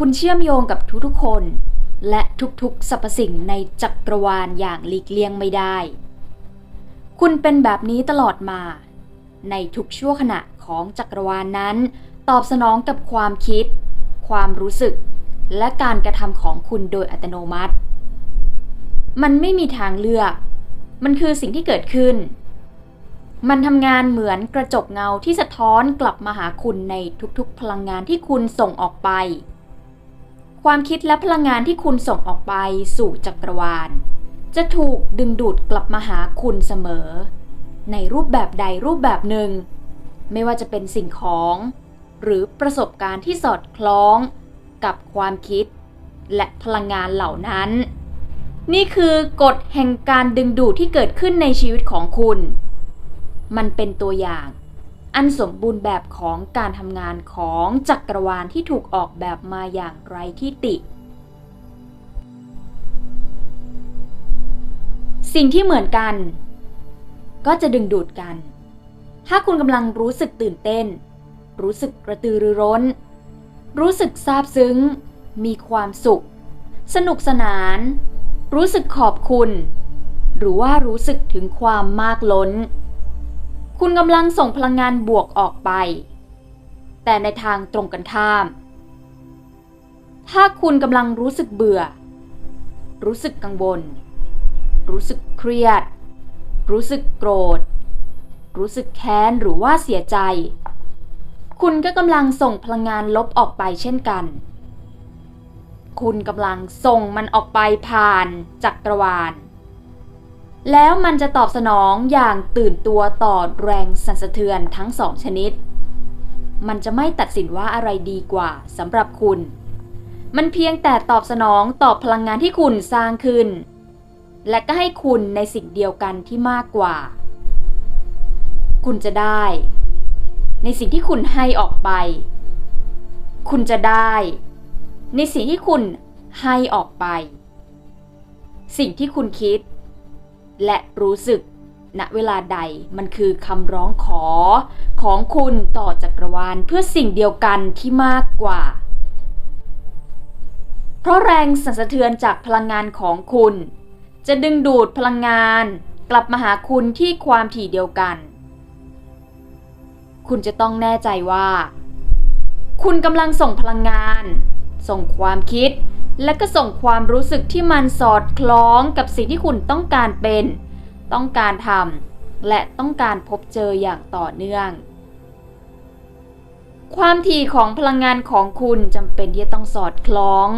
คุณเชื่อมโยงกับทุกๆคน และทุกๆสรรพสิ่งในจักรวาลอย่างหลีกเลี่ยงไม่ได้ คุณเป็นแบบนี้ตลอดมา ในทุกชั่วขณะของจักรวาลนั้น ตอบสนองกับความคิด ความรู้สึก และการกระทำของคุณโดยอัตโนมัติ มันไม่มีทางเลือก มันคือสิ่งที่เกิดขึ้นมันทำงานเหมือนกระจกเงาที่สะท้อนกลับมาหาคุณในทุกๆพลังงานที่คุณส่งออกไป ความคิดและพลังงานที่คุณส่งออกไปสู่จักรวาล จะถูกดึงดูดกลับมาหาคุณเสมอ ในรูปแบบใดรูปแบบหนึ่ง ไม่ว่าจะเป็นสิ่งของ หรือประสบการณ์ที่สอดคล้อง กับความคิด และพลังงานเหล่านั้น นี่คือกฎแห่งการดึงดูดที่เกิดขึ้นในชีวิตของคุณ มันเป็นตัวอย่าง อันสมบูรณ์แบบของการทำงานของจักรวาลที่ถูกออกแบบมาอย่างไร้ที่ติ สิ่งที่เหมือนกัน ก็จะดึงดูดกัน ถ้าคุณกำลังรู้สึกตื่นเต้น รู้สึกกระตือรือร้น รู้สึกซาบซึ้ง มีความสุข สนุกสนาน รู้สึกขอบคุณ หรือว่ารู้สึกถึงความมากล้น คุณกำลังส่งพลังงานบวกออกไป แต่ในทางตรงกันข้าม ถ้าคุณกำลังรู้สึกเบื่อ รู้สึกกังวล รู้สึกเครียด รู้สึกโกรธ รู้สึกแค้นหรือว่าเสียใจ คุณก็กำลังส่งพลังงานลบออกไปเช่นกัน คุณกำลังส่งมันออกไปผ่านจักรวาล แล้วมันจะตอบสนองอย่างตื่นตัวต่อแรงสั่นสะเทือนทั้งสองชนิด มันจะไม่ตัดสินว่าอะไรดีกว่าสำหรับคุณ มันเพียงแต่ตอบสนองต่อพลังงานที่คุณสร้างขึ้น และก็ให้คุณในสิ่งเดียวกันที่มากกว่า คุณจะได้ ในสิ่งที่คุณให้ออกไป คุณจะได้ ในสิ่งที่คุณให้ออกไป สิ่งที่คุณคิด และรู้สึกณเวลาใดมันคือคำร้องขอของคุณต่อจักรวาลเพื่อสิ่งเดียวกันที่มากกว่า เพราะแรงสั่นสะเทือนจากพลังงานของคุณ จะดึงดูดพลังงานกลับมาหาคุณที่ความถี่เดียวกัน คุณจะต้องแน่ใจว่า คุณกำลังส่งพลังงาน ส่งความคิด และก็ส่งความรู้สึกที่มันสอดคล้องกับสิ่งที่คุณต้องการเป็น ต้องการทำและต้องการพบเจออย่างต่อเนื่อง ความถี่ของพลังงานของคุณจำเป็นที่จะต้องสอดคล้อง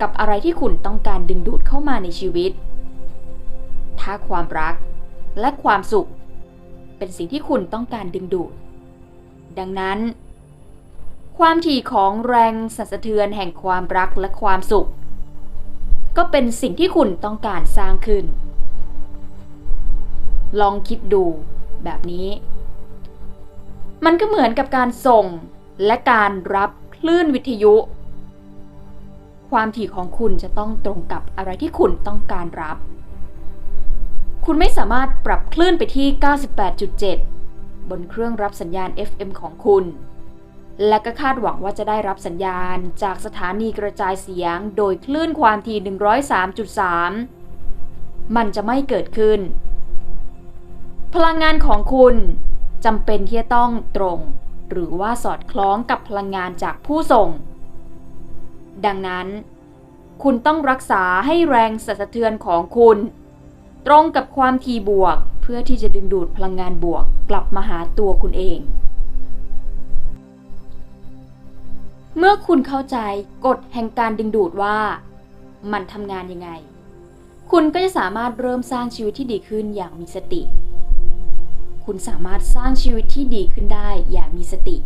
กับอะไรที่คุณต้องการดึงดูดเข้ามาในชีวิต ถ้าความรักและความสุข เป็นสิ่งที่คุณต้องการดึงดูด ดังนั้น ความถี่ของแรงสั่นสะเทือนแห่งความรักและความสุข ก็เป็นสิ่งที่คุณต้องการสร้างขึ้น ลองคิดดูแบบนี้ มันก็เหมือนกับการส่งและการรับคลื่นวิทยุ ความถี่ของคุณจะต้องตรงกับอะไรที่คุณต้องการรับ คุณไม่สามารถปรับคลื่นไปที่ 98.7 บนเครื่องรับสัญญาณ FM ของคุณ และก็คาดหวังว่าจะได้รับสัญญาณจากสถานีกระจายเสียงโดยคลื่นความถี่ 103.3 มันจะไม่เกิดขึ้น พลังงานของคุณจำเป็นที่จะต้องตรง หรือว่าสอดคล้องกับพลังงานจากผู้ส่ง ดังนั้น คุณต้องรักษาให้แรงสั่นสะเทือนของคุณ ตรงกับความถี่บวก เพื่อที่จะดึงดูดพลังงานบวกกลับมาหาตัวคุณเอง เมื่อคุณเข้าใจกฎแห่งการดึงดูดว่า มันทำงานยังไง คุณก็จะสามารถเริ่มสร้างชีวิตที่ดีขึ้นอย่างมีสติ คุณสามารถสร้างชีวิตที่ดีขึ้นได้อย่างมีสติ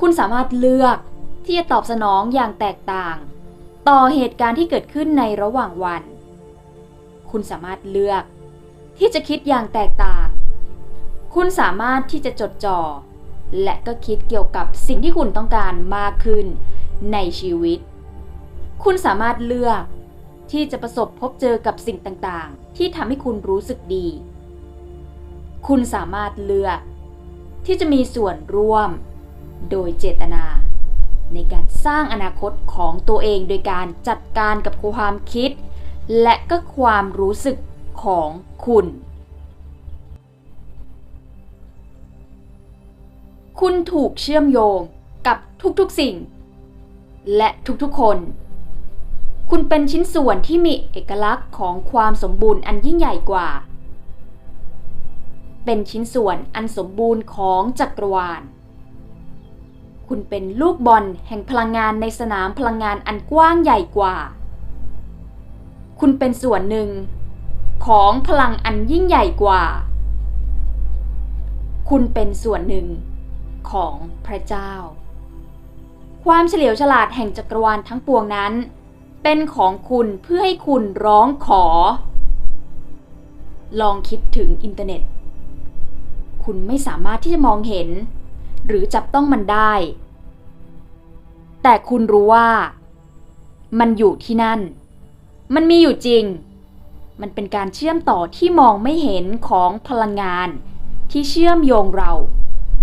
คุณสามารถเลือกที่จะตอบสนองอย่างแตกต่าง ต่อเหตุการณ์ที่เกิดขึ้นในระหว่างวัน คุณสามารถเลือก ที่จะคิดอย่างแตกต่าง คุณสามารถที่จะจดจ่อ และก็คิดเกี่ยวกับสิ่งที่คุณต้องการมากขึ้นในชีวิต คุณสามารถเลือกที่จะประสบพบเจอกับสิ่งต่างๆ ที่ทำให้คุณรู้สึกดี คุณสามารถเลือกที่จะมีส่วนร่วม โดยเจตนา ในการสร้างอนาคตของตัวเองโดยการจัดการกับความคิด และก็ความรู้สึกของคุณ คุณถูกเชื่อมโยงกับทุกๆสิ่ง และทุกๆคน คุณเป็นชิ้นส่วนที่มีเอกลักษณ์ของความสมบูรณ์อันยิ่งใหญ่กว่า เป็นชิ้นส่วนอันสมบูรณ์ของจักรวาล คุณเป็นลูกบอลแห่งพลังงานในสนามพลังงานอันกว้างใหญ่กว่า คุณเป็นส่วนหนึ่งของพลังอันยิ่งใหญ่กว่า คุณเป็นส่วนหนึ่ง ของพระเจ้า ความเฉลียวฉลาดแห่งจักรวาลทั้งปวงนั้น เป็นของคุณเพื่อให้คุณร้องขอ ลองคิดถึงอินเทอร์เน็ต คุณไม่สามารถที่จะมองเห็น หรือจับต้องมันได้ แต่คุณรู้ว่า มันอยู่ที่นั่น มันมีอยู่จริงมันเป็นการเชื่อมต่อที่มองไม่เห็นของพลังงานที่เชื่อมโยงเรา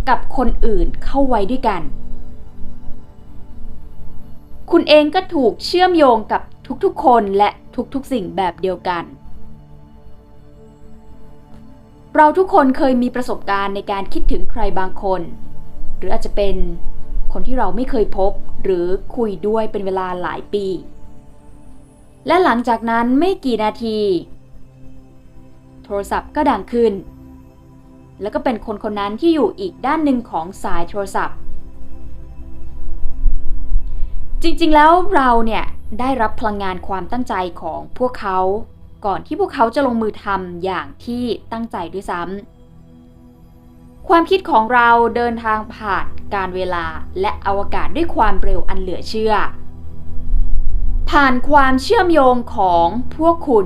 กับคนอื่นเข้าไว้ด้วยกัน คุณเองก็ถูกเชื่อมโยงกับทุกๆคนและทุกๆสิ่งแบบเดียวกัน เราทุกคนเคยมีประสบการณ์ในการคิดถึงใครบางคน หรืออาจจะเป็นคนที่เราไม่เคยพบหรือคุยด้วยเป็นเวลาหลายปี และหลังจากนั้นไม่กี่นาที โทรศัพท์ก็ดังขึ้น แล้วก็เป็นคนคนนั้นที่อยู่อีกด้านหนึ่งของสายโทรศัพท์ จริงๆแล้วเราเนี่ยได้รับพลังงานความตั้งใจของพวกเขา ก่อนที่พวกเขาจะลงมือทำอย่างที่ตั้งใจด้วยซ้ำความคิดของเราเดินทางผ่านการเวลาและอวกาศด้วยความเร็วอันเหลือเชื่อ ผ่านความเชื่อมโยงของพวกคุณ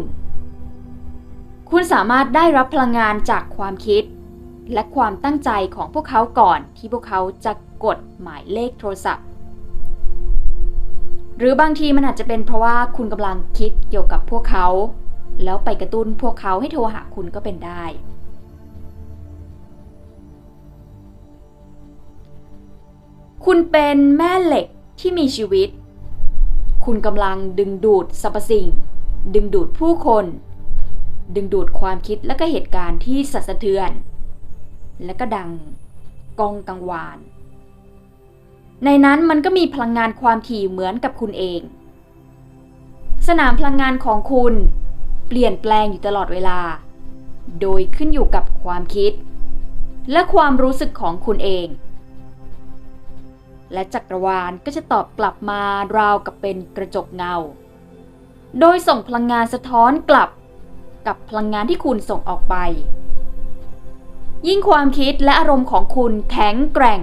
คุณสามารถได้รับพลังงานจากความคิด และความตั้งใจของพวกเขาก่อนที่พวกเขาจะกดหมายเลขโทรศัพท์ หรือบางทีมันอาจจะเป็นเพราะว่าคุณกำลังคิดเกี่ยวกับพวกเขา แล้วไปกระตุ้นพวกเขาให้โทรหาคุณก็เป็นได้ คุณเป็นแม่เหล็กที่มีชีวิต คุณกำลังดึงดูดสรรพสิ่ง ดึงดูดผู้คน ดึงดูดความคิดและก็เหตุการณ์ที่สัสะเทือน และก็ดังกองกังวาน ในนั้นมันก็มีพลังงานความถี่เหมือนกับคุณเอง สนามพลังงานของคุณเปลี่ยนแปลงอยู่ตลอดเวลา โดยขึ้นอยู่กับความคิด และความรู้สึกของคุณเอง และจักรวาลก็จะตอบกลับมาราวกับเป็นกระจกเงา โดยส่งพลังงานสะท้อนกลับกับพลังงานที่คุณส่งออกไป ยิ่งความคิดและอารมณ์ของคุณแข็งแกร่ง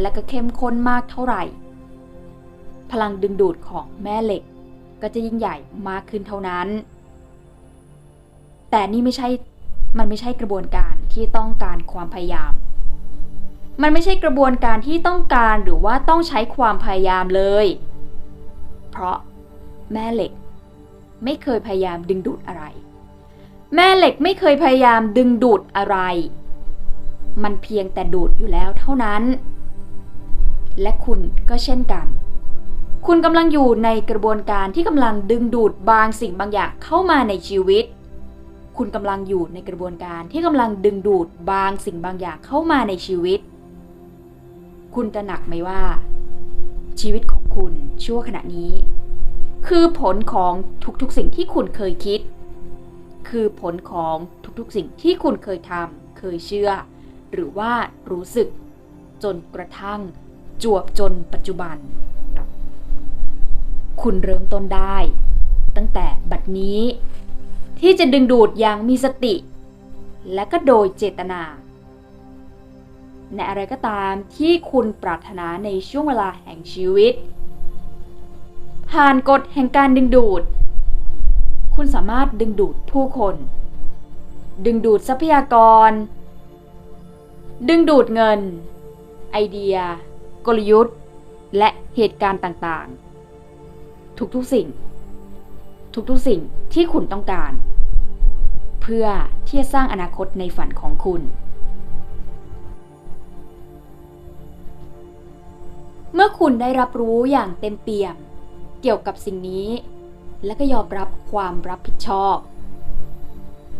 และก็เข้มข้นมากเท่าไหร่ พลังดึงดูดของแม่เหล็ก ก็จะยิ่งใหญ่มากขึ้นเท่านั้น แต่นี่ไม่ใช่ มันไม่ใช่กระบวนการที่ต้องการความพยายาม มันไม่ใช่กระบวนการที่ต้องการหรือว่าต้องใช้ความพยายามเลย เพราะแม่เหล็ก ไม่เคยพยายามดึงดูดอะไร แม่เหล็กไม่เคยพยายามดึงดูดอะไร มันเพียงแต่ดูดอยู่แล้วเท่านั้น และคุณก็เช่นกัน คุณกำลังอยู่ในกระบวนการที่กำลังดึงดูดบางสิ่งบางอย่างเข้ามาในชีวิต คุณกำลังอยู่ในกระบวนการที่กำลังดึงดูดบางสิ่งบางอย่างเข้ามาในชีวิต คุณตระหนักไหมว่า ชีวิตของคุณชั่วขณะนี้ คือผลของทุกๆสิ่งที่คุณเคยคิด คือผลของทุกๆสิ่งที่คุณเคยทำเคยเชื่อ หรือว่ารู้สึก จนกระทั่ง จวบจนปัจจุบัน คุณเริ่มต้นได้ ตั้งแต่บัดนี้ ที่จะดึงดูดอย่างมีสติ และก็โดยเจตนา ในอะไรก็ตามที่คุณปรารถนาในช่วงเวลาแห่งชีวิต ผ่านกฎแห่งการดึงดูด คุณสามารถดึงดูดผู้คนดึงดูดทรัพยากร ดึงดูดเงิน ไอเดีย กลยุทธ์ และเหตุการณ์ต่างๆ ทุกๆสิ่ง ทุกๆสิ่งที่คุณต้องการ เพื่อที่จะสร้างอนาคตในฝันของคุณเมื่อมื่อคุณได้รับรู้อย่างเต็มเปี่ยม เกี่ยวกับสิ่งนี้ และก็ยอมรับความรับผิดชอบ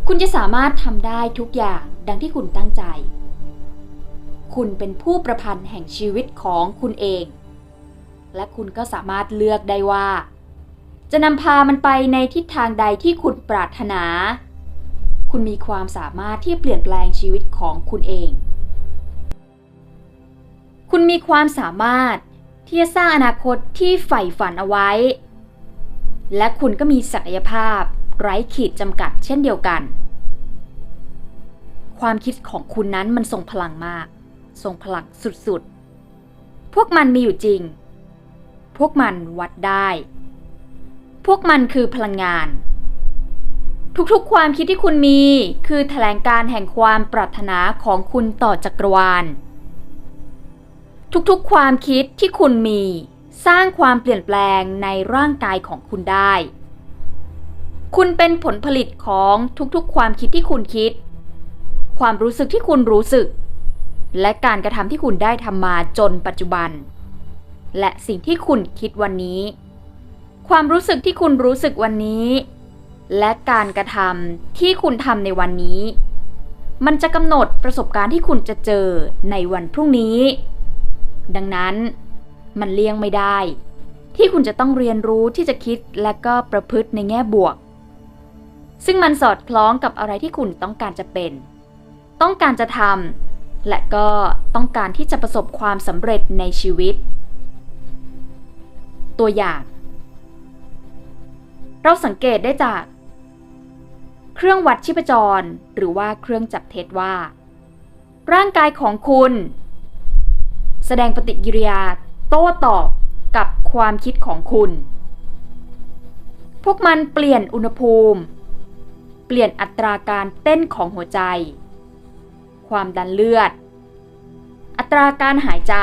คุณจะสามารถทำได้ทุกอย่างดังที่คุณตั้งใจ คุณเป็นผู้ประพันธ์แห่งชีวิตของคุณเอง และคุณก็สามารถเลือกได้ว่า จะนำพามันไปในทิศทางใดที่คุณปรารถนา คุณมีความสามารถที่เปลี่ยนแปลงชีวิตของคุณเอง คุณมีความสามารถที่จะสร้างอนาคตที่ใฝ่ฝันเอาไว้ และคุณก็มีศักยภาพไร้ขีดจำกัดเช่นเดียวกัน ความคิดของคุณนั้นมันทรงพลังมาก ทรงพลังสุดๆ พวกมันมีอยู่จริง พวกมันวัดได้ พวกมันคือพลังงาน ทุกๆ ความคิดที่คุณมีคือแถลงการแห่งความปรารถนาของคุณต่อจักรวาล ทุกๆ ความคิดที่คุณมี สร้างความเปลี่ยนแปลงในร่างกายของคุณได้ คุณเป็นผลผลิตของทุกๆ ความคิดที่คุณคิด ความรู้สึกที่คุณรู้สึก และการกระทำที่คุณได้ทำมาจนปัจจุบัน และสิ่งที่คุณคิดวันนี้ ความรู้สึกที่คุณรู้สึกวันนี้ และการกระทำที่คุณทำในวันนี้ มันจะกำหนดประสบการณ์ที่คุณจะเจอในวันพรุ่งนี้ ดังนั้นมันเลี่ยงไม่ได้ ที่คุณจะต้องเรียนรู้ที่จะคิดและก็ประพฤติในแง่บวก ซึ่งมันสอดคล้องกับอะไรที่คุณต้องการจะเป็น ต้องการจะทำ และก็ต้องการที่จะประสบความสำเร็จในชีวิต ตัวอย่าง เราสังเกตได้จาก เครื่องวัดชีพจร หรือว่าเครื่องจับเท็จว่า ร่างกายของคุณ แสดงปฏิกิริยาโต้ตอบกับความคิดของคุณ พวกมันเปลี่ยนอุณหภูมิ เปลี่ยนอัตราการเต้นของหัวใจ ความดันเลือด อัตราการหายใจ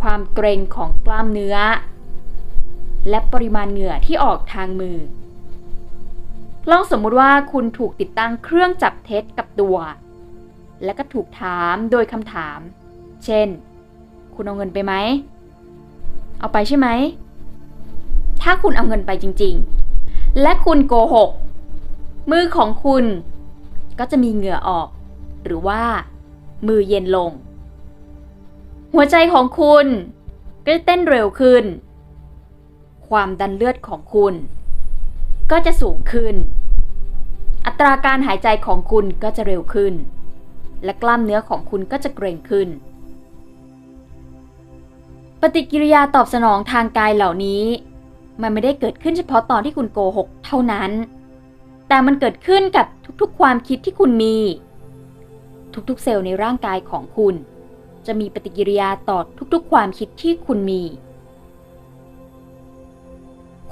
ความเกร็งของกล้ามเนื้อ และปริมาณเหงื่อที่ออกทางมือ ลองสมมุติว่าคุณถูกติดตั้งเครื่องจับเท็จกับตัว และก็ถูกถามโดยคำถาม เช่น คุณเอาเงินไปไหม เอาไปใช่ไหม ถ้าคุณเอาเงินไปจริง ๆ และคุณโกหกมือของคุณก็จะมีเหงื่อออก หรือว่า มือเย็นลง หัวใจของคุณก็จะเต้นเร็วขึ้น ความดันเลือดของคุณ ก็จะสูงขึ้น อัตราการหายใจของคุณก็จะเร็วขึ้น และกล้ามเนื้อของคุณก็จะเกร็งขึ้น ปฏิกิริยาตอบสนองทางกายเหล่านี้ มันไม่ได้เกิดขึ้นเฉพาะตอนที่คุณโกหกเท่านั้น แต่มันเกิดขึ้นกับทุกๆ ความคิดที่คุณมี ทุกๆ เซลล์ในร่างกายของคุณ จะมีปฏิกิริยาต่อทุกๆ ความคิดที่คุณมี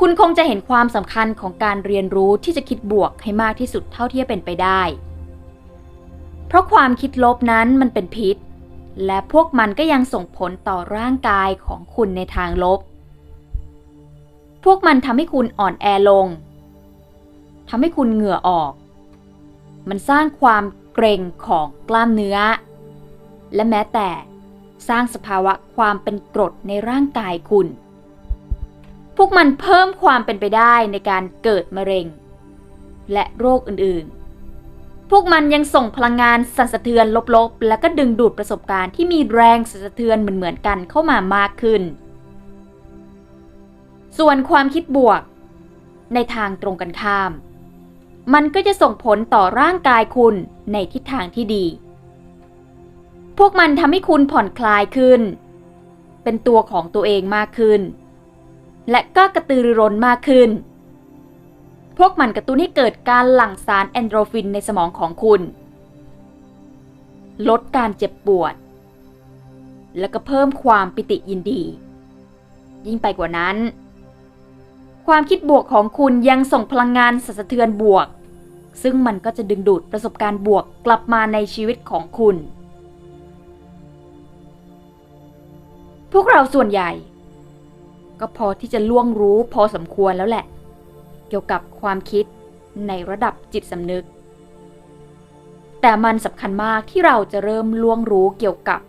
คุณคงจะเห็นความสำคัญของการเรียนรู้ที่จะคิดบวกให้มากที่สุดเท่าที่จะเป็นไปได้ เพราะความคิดลบนั้นมันเป็นพิษ และพวกมันก็ยังส่งผลต่อร่างกายของคุณในทางลบ พวกมันทำให้คุณอ่อนแอลงทำให้คุณเหงื่อออก มันสร้างความ เกร็งของกล้ามเนื้อ และแม้แต่สร้างสภาวะความเป็นกรดในร่างกายคุณ พวกมันเพิ่มความเป็นไปได้ในการเกิดมะเร็ง และโรคอื่นๆ พวกมันยังส่งพลังงานสั่นสะเทือนลบๆ และก็ดึงดูดประสบการณ์ที่มีแรงสั่นสะเทือนเหมือนๆกันเข้ามามากขึ้น ส่วนความคิดบวก ในทางตรงกันข้าม มันก็จะส่งผลต่อร่างกายคุณ ในทิศทางที่ดี พวกมันทำให้คุณผ่อนคลายขึ้น เป็นตัวของตัวเองมากขึ้น และก็กระตือรือร้นมากขึ้น พวกมันกระตุ้นให้เกิดการหลั่งสารแอนโดรฟินในสมองของคุณ ลดการเจ็บปวด และก็เพิ่มความปิติยินดี ยิ่งไปกว่านั้นความคิดบวกของคุณยังส่งพลังงานสั่นสะเทือนบวก ซึ่งมันก็จะดึงดูดประสบการณ์บวกกลับมาในชีวิตของคุณ พวกเราส่วนใหญ่ ก็พอที่จะล่วงรู้พอสมควรแล้วแหละ เกี่ยวกับความคิดในระดับจิตสำนึก แต่มันสำคัญมากที่เราจะเริ่มล่วงรู้เกี่ยวกับ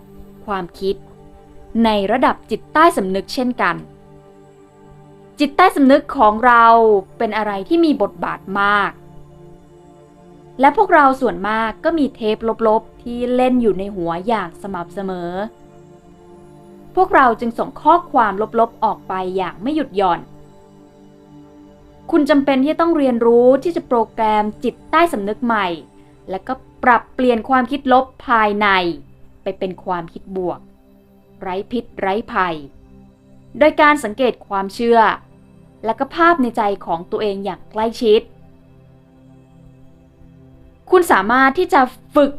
ความคิด ในระดับจิตใต้สำนึกเช่นกันจิตใต้สำนึกของเราเป็นอะไรที่มีบทบาทมาก และพวกเราส่วนมากก็มีเทปลบๆ ที่เล่นอยู่ในหัวอย่างสม่ำเสมอ พวกเราจึงส่งข้อความลบๆ ออกไปอย่างไม่หยุดหย่อน คุณจำเป็นที่ต้องเรียนรู้ที่จะโปรแกรมจิตใต้สำนึกใหม่ และก็ปรับเปลี่ยนความคิดลบภายใน ไปเป็นความคิดบวก ไร้พิษไร้ภัย โดยการสังเกตความเชื่อ และก็ภาพในใจของตัวเองอย่างใกล้ชิด คุณสามารถที่จะฝึก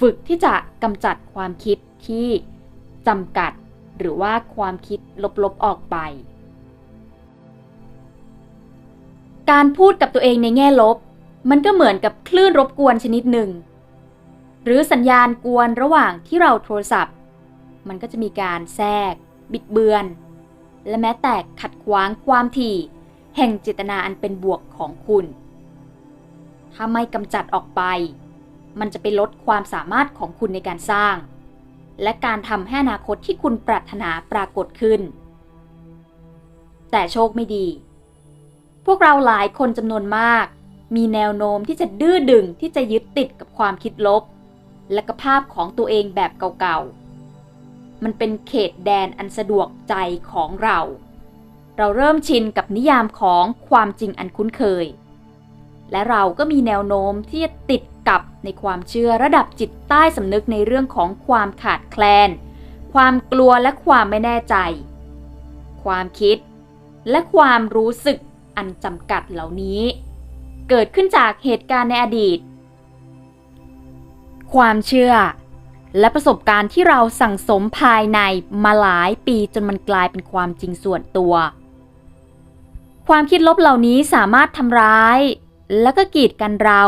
ฝึกที่จะกำจัดความคิดที่จำกัดหรือว่าความคิดลบๆออกไป การพูดกับตัวเองในแง่ลบ มันก็เหมือนกับคลื่นรบกวนชนิดหนึ่ง หรือสัญญาณกวนระหว่างที่เราโทรศัพท์ มันก็จะมีการแทรก บิดเบือน และแม้แต่ขัดขวางความถี่ แห่งเจตนาอันเป็นบวกของคุณ ถ้าไม่กำจัดออกไป มันจะไปลดความสามารถของคุณในการสร้าง และการทำให้อนาคตที่คุณปรารถนาปรากฏขึ้น แต่โชคไม่ดี พวกเราหลายคนจำนวนมาก มีแนวโน้มที่จะดื้อดึงที่จะยึดติดกับความคิดลบ และกภาพของตัวเองแบบเก่าๆ มันเป็นเขตแดนอันสะดวกใจของเราเราเริ่มชินกับนิยามของความจริงอันคุ้นเคย และเราก็มีแนวโน้มที่จะติดกับในความเชื่อระดับจิตใต้สำนึกในเรื่องของความขาดแคลน ความกลัวและความไม่แน่ใจ ความคิด และความรู้สึกอันจำกัดเหล่านี้ เกิดขึ้นจากเหตุการณ์ในอดีต ความเชื่อ และประสบการณ์ที่เราสั่งสมภายในมาหลายปีจนมันกลายเป็นความจริงส่วนตัว ความคิดลบเหล่านี้สามารถทำร้าย และก็กีดกันเรา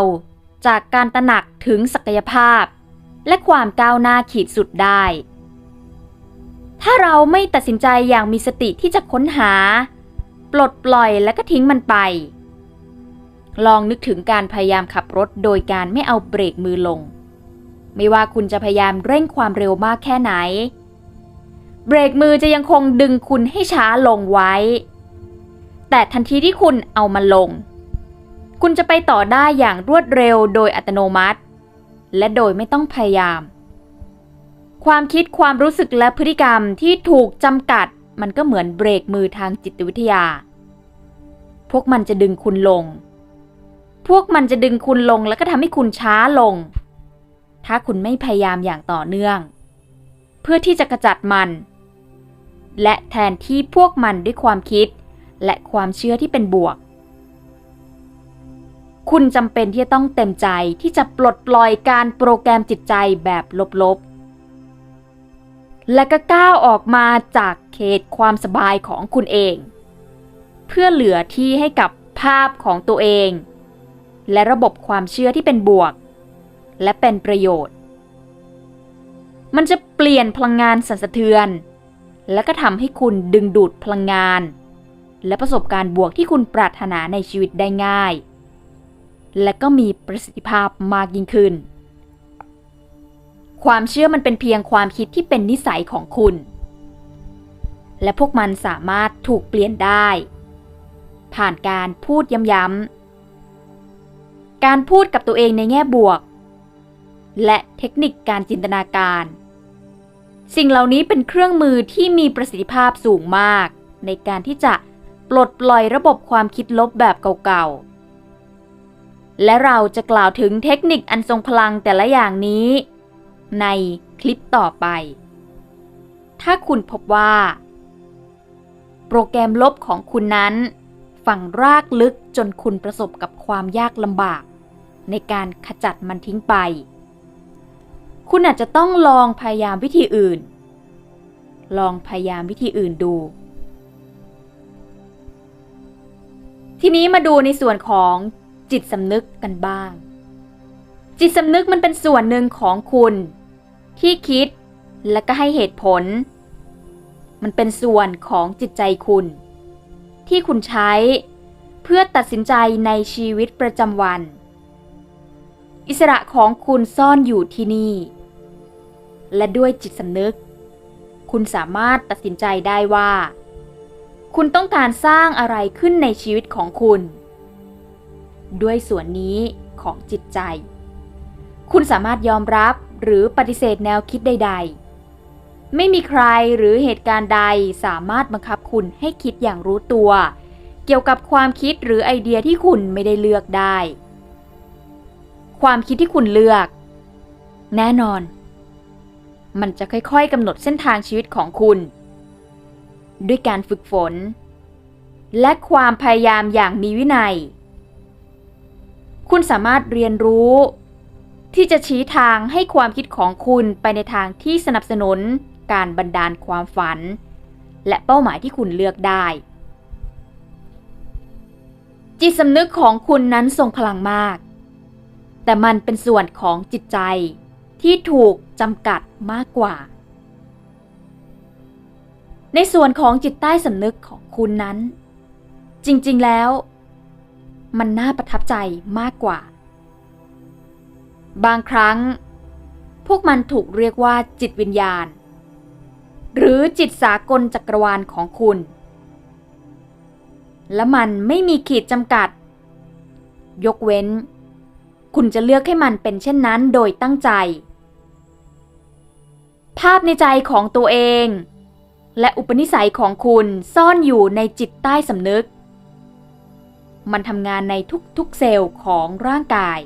จากการตระหนักถึงศักยภาพ และความก้าวหน้าขีดสุดได้ ถ้าเราไม่ตัดสินใจอย่างมีสติที่จะค้นหา ปลดปล่อยและก็ทิ้งมันไป ลองนึกถึงการพยายามขับรถโดยการไม่เอาเบรกมือลง ไม่ว่าคุณจะพยายามเร่งความเร็วมากแค่ไหน เบรกมือจะยังคงดึงคุณให้ช้าลงไว้ แต่ทันทีที่คุณเอามันลง คุณจะไปต่อได้อย่างรวดเร็วโดยอัตโนมัติ และโดยไม่ต้องพยายาม ความคิดความรู้สึกและพฤติกรรมที่ถูกจำกัด มันก็เหมือนเบรกมือทางจิตวิทยา พวกมันจะดึงคุณลง พวกมันจะดึงคุณลงแล้วก็ทำให้คุณช้าลง ถ้าคุณไม่พยายามอย่างต่อเนื่อง เพื่อที่จะกระจัดมัน และแทนที่พวกมันด้วยความคิด และความเชื่อที่เป็นบวก คุณจำเป็นที่จะต้องเต็มใจที่จะปลดปล่อยการโปรแกรมจิตใจแบบลบๆ และก็ก้าวออกมาจากเขตความสบายของคุณเอง เพื่อเหลือที่ให้กับภาพของตัวเอง และระบบความเชื่อที่เป็นบวก และเป็นประโยชน์ มันจะเปลี่ยนพลังงานสั่นสะเทือน และก็ทำให้คุณดึงดูดพลังงาน และประสบการณ์บวกที่คุณปรารถนาในชีวิตได้ง่าย และก็มีประสิทธิภาพมากยิ่งขึ้น ความเชื่อมันเป็นเพียงความคิดที่เป็นนิสัยของคุณ และพวกมันสามารถถูกเปลี่ยนได้ ผ่านการพูดย้ำๆการพูดกับตัวเองในแง่บวก และเทคนิคการจินตนาการ สิ่งเหล่านี้เป็นเครื่องมือที่มีประสิทธิภาพสูงมาก ในการที่จะปลดปล่อยระบบความคิดลบแบบเก่าๆ และเราจะกล่าวถึงเทคนิคอันทรงพลังแต่ละอย่างนี้ ในคลิปต่อไป ถ้าคุณพบว่า โปรแกรมลบของคุณนั้นฝังรากลึกจนคุณประสบกับความยากลำบาก ในการขจัดมันทิ้งไป คุณอาจจะต้องลองพยายามวิธีอื่น ลองพยายามวิธีอื่นดู ทีนี้มาดูในส่วนของ จิตสำนึกกันบ้าง จิตสำนึกมันเป็นส่วนหนึ่งของคุณ ที่คิดและก็ให้เหตุผล มันเป็นส่วนของจิตใจคุณ ที่คุณใช้เพื่อตัดสินใจในชีวิตประจำวัน อิสระของคุณซ่อนอยู่ที่นี่ และด้วยจิตสำนึก คุณสามารถตัดสินใจได้ว่า คุณต้องการสร้างอะไรขึ้นในชีวิตของคุณ ด้วยส่วนนี้ของจิตใจ คุณสามารถยอมรับหรือปฏิเสธแนวคิดใด ๆ ไม่มีใครหรือเหตุการณ์ใดสามารถบังคับคุณให้คิดอย่างรู้ตัว เกี่ยวกับความคิดหรือไอเดียที่คุณไม่ได้เลือกได้ ความคิดที่คุณเลือก แน่นอน มันจะค่อยๆกำหนดเส้นทางชีวิตของคุณ ด้วยการฝึกฝน และความพยายามอย่างมีวินัย คุณสามารถเรียนรู้ ที่จะชี้ทางให้ความคิดของคุณไปในทางที่สนับสนุนการบันดาลความฝัน และเป้าหมายที่คุณเลือกได้ จิตสำนึกของคุณนั้นทรงพลังมาก แต่มันเป็นส่วนของจิตใจที่ถูกจำกัดมากกว่า ในส่วนของจิตใต้สำนึกของคุณนั้น จริงๆแล้ว มันน่าประทับใจมากกว่า บางครั้ง พวกมันถูกเรียกว่าจิตวิญญาณ หรือจิตสากลจักรวาลของคุณ และมันไม่มีขีดจำกัด ยกเว้น คุณจะเลือกให้มันเป็นเช่นนั้นโดยตั้งใจ ภาพในใจของตัวเองและอุปนิสัยของคุณซ่อนอยู่ในจิตใต้สำนึก มันทำงานในทุกๆเซลล์ของร่างกาย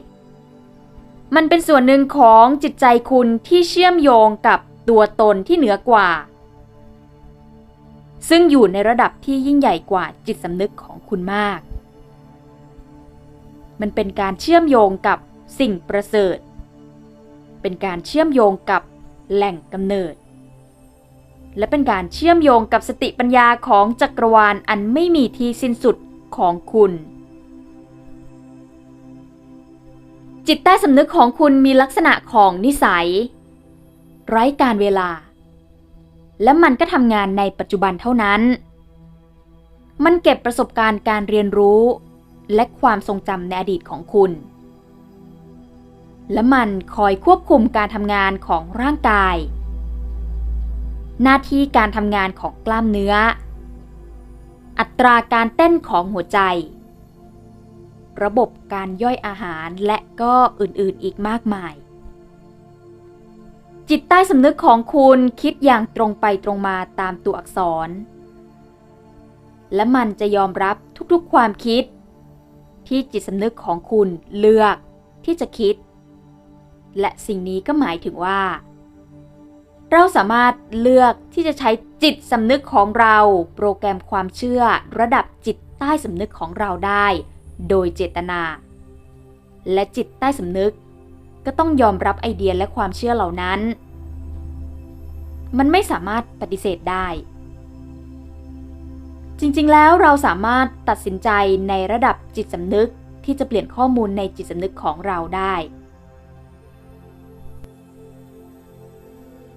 มันเป็นส่วนหนึ่งของจิตใจคุณที่เชื่อมโยงกับตัวตนที่เหนือกว่า ซึ่งอยู่ในระดับที่ยิ่งใหญ่กว่าจิตสำนึกของคุณมาก มันเป็นการเชื่อมโยงกับสิ่งประเสริฐ เป็นการเชื่อมโยงกับแหล่งกำเนิด และเป็นการเชื่อมโยงกับสติปัญญาของจักรวาลอันไม่มีที่สิ้นสุด ของคุณ จิตใต้สำนึกของคุณมีลักษณะของนิสัย ไร้การเวลา และมันก็ทำงานในปัจจุบันเท่านั้น มันเก็บประสบการณ์การเรียนรู้ และความทรงจำในอดีตของคุณ และมันคอยควบคุมการทำงานของร่างกาย หน้าที่การทำงานของกล้ามเนื้อ อัตราการเต้นของหัวใจ ระบบการย่อยอาหารและก็อื่นๆอีกมากมาย จิตใต้สำนึกของคุณคิดอย่างตรงไปตรงมาตามตัวอักษร และมันจะยอมรับทุกๆความคิด ที่จิตสำนึกของคุณเลือกที่จะคิด และสิ่งนี้ก็หมายถึงว่า เราสามารถเลือกที่จะใช้จิตสำนึกของเรา โปรแกรมความเชื่อ ระดับจิตใต้สำนึกของเราได้ โดยเจตนา และจิตใต้สำนึก ก็ต้องยอมรับไอเดียและความเชื่อเหล่านั้น มันไม่สามารถปฏิเสธได้ จริงๆ แล้วเราสามารถตัดสินใจในระดับจิตสำนึกที่จะเปลี่ยนข้อมูลในจิตสำนึกของเราได้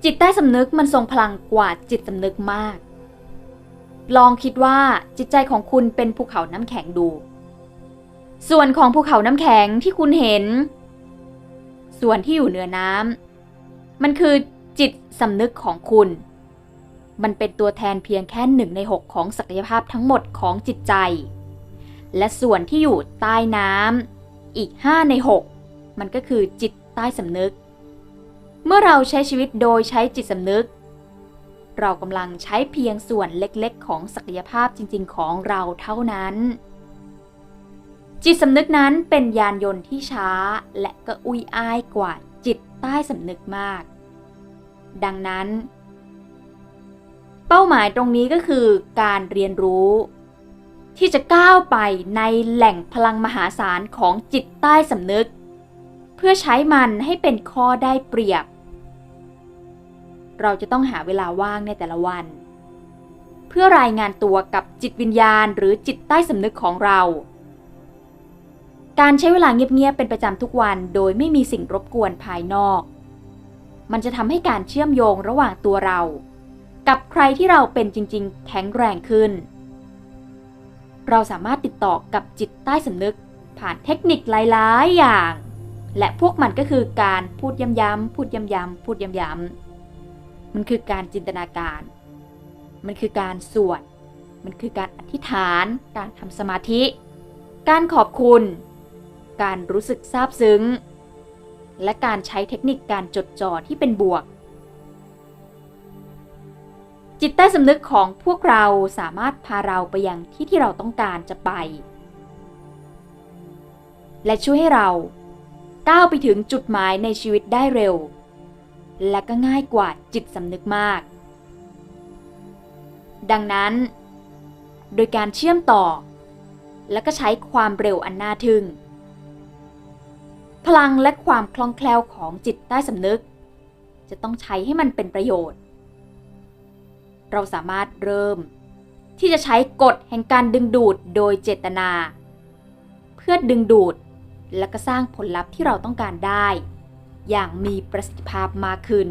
จิตใต้สำนึกมันทรงพลังกว่าจิตสำนึกมาก ลองคิดว่าจิตใจของคุณเป็นภูเขาน้ำแข็งดู ส่วนของภูเขาน้ำแข็งที่คุณเห็น ส่วนที่อยู่เหนือน้ำมันคือจิตสำนึกของคุณ มันเป็นตัวแทนเพียงแค่หนึ่งในหกของศักยภาพทั้งหมดของจิตใจ และส่วนที่อยู่ใต้น้ำอีกห้าในหกมันก็คือจิตใต้สำนึก เมื่อเราใช้ชีวิตโดยใช้จิตสำนึก เรากำลังใช้เพียงส่วนเล็กๆ ของศักยภาพจริง ๆ ของเราเท่านั้น จิตสำนึกนั้นเป็นยานยนต์ที่ช้าและก็อุ้ยอ้ายกว่าจิตใต้สำนึกมาก ดังนั้น เป้าหมายตรงนี้ก็คือการเรียนรู้ ที่จะก้าวไปในแหล่งพลังมหาศาลของจิตใต้สำนึก เพื่อใช้มันให้เป็นข้อได้เปรียบ เราจะต้องหาเวลาว่างในแต่ละวัน เพื่อรายงานตัวกับจิตวิญญาณหรือจิตใต้สำนึกของเรา การใช้เวลาเงียบๆเป็นประจำทุกวันโดยไม่มีสิ่งรบกวนภายนอก มันจะทำให้การเชื่อมโยงระหว่างตัวเรา กับใครที่เราเป็นจริง ๆ แข็งแรงขึ้น เราสามารถติดต่อกับจิตใต้สำนึกผ่านเทคนิคหลาย ๆ อย่าง และพวกมันก็คือการพูดย้ำๆพูดย้ำๆพูดย้ำๆ มันคือการจินตนาการ มันคือการสวด มันคือการอธิษฐาน การทำสมาธิ การขอบคุณ การรู้สึกซาบซึ้ง และการใช้เทคนิคการจดจ่อที่เป็นบวก จิตใต้สำนึกของพวกเราสามารถพาเราไปยังที่ที่เราต้องการจะไป และช่วยให้เราก้าวไปถึงจุดหมายในชีวิตได้เร็ว และก็ง่ายกว่าจิตสำนึกมาก ดังนั้น โดยการเชื่อมต่อ และก็ใช้ความเร็วอันน่าทึ่ง พลังและความคล่องแคล่วของจิตใต้สำนึก จะต้องใช้ให้มันเป็นประโยชน์ เราสามารถเริ่ม ที่จะใช้กฎแห่งการดึงดูดโดยเจตนา เพื่อดึงดูดและก็สร้างผลลัพธ์ที่เราต้องการได้ อย่างมีประสิทธิภาพมากขึ้น